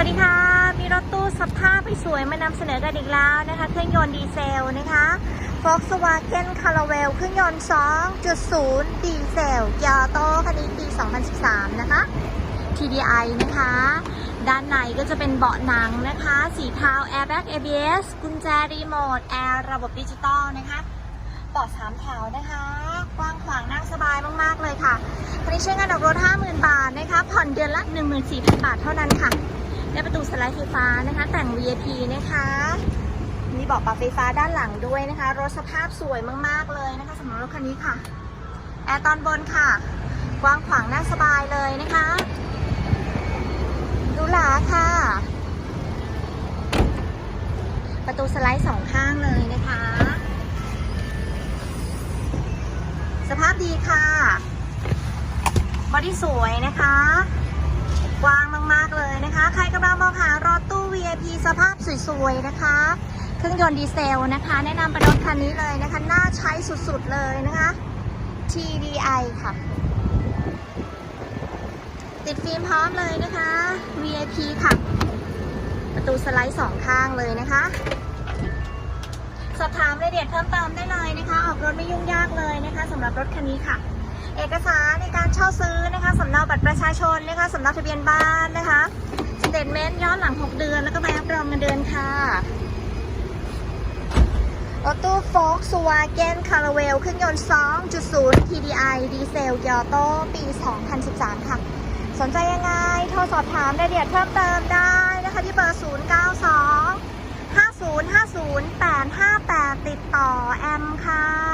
สวัสดีค่ะ มีรถตู้สภาพสวยมานำเสนอกันอีกแล้วนะคะ เครื่องยนต์ดีเซลนะคะ Volkswagen Caravelle เครื่องยนต์ 2.0 ดีเซลยาโตคันนี้ปี 2013 นะคะ TDI นะคะ ด้านในก็จะเป็นเบาะหนังนะคะ สีเทา Airbag ABS กุญแจรีโมท แอร์ ระบบดิจิตอลนะคะเบาะสามแถวนะคะ กว้างขวางนั่งสบายมาก ๆ เลยค่ะคันนี้ใช้งานออกรถ 50,000 บาทนะคะ ผ่อนเดือนละ 14,000 บาทเท่านั้นค่ะ ได้ประตูสไลด์ไฟฟ้านะคะ แต่ง VIP นะคะ มีเบาะปรับไฟฟ้าด้านหลังด้วยนะคะ รถสภาพสวยมากๆเลยนะคะสำหรับรถคันนี้ค่ะ แอร์ตอนบนค่ะ กว้างขวางนั่งสบายเลยนะคะหรูหราค่ะ ประตูสไลด์สองข้างเลยนะคะ สภาพดีค่ะบอดี้สวยนะคะ กว้างมาก ๆ เลยนะคะ ใครกำลังมองหารถตู้ VIP สภาพสวย ๆ นะคะ เครื่องยนต์ดีเซลนะคะ แนะนำเป็นรถคันนี้เลยนะคะ น่าใช้สุด ๆ เลยนะคะ TDI ค่ะ ติดฟิล์มพร้อมเลยนะคะ VIP ค่ะ ประตูสไลด์สองข้างเลยนะคะ สอบถามรายละเอียดเพิ่มเติมได้เลยนะคะ ออกรถไม่ยุ่งยากเลยนะคะสำหรับรถคันนี้ค่ะ เอกสารในการ เช่าซื้อนะคะสำเนาบัตรประชาชนนะคะสำเนาทะเบียนบ้านนะคะสเตทเมนต์ย้อนหลัง 6 เดือน แล้วก็ใบรับรองเงินเดือนค่ะรถตู้โฟล์กสวาเกนคาราเวลเครื่องยนต์ 2.0 TDI ดีเซลยอโต้ปี 2013 ค่ะ สนใจยังไง โทรสอบถามรายละเอียดเพิ่มเติมได้นะคะ ที่เบอร์ 092 5050 858 ติดต่อแอมค่ะ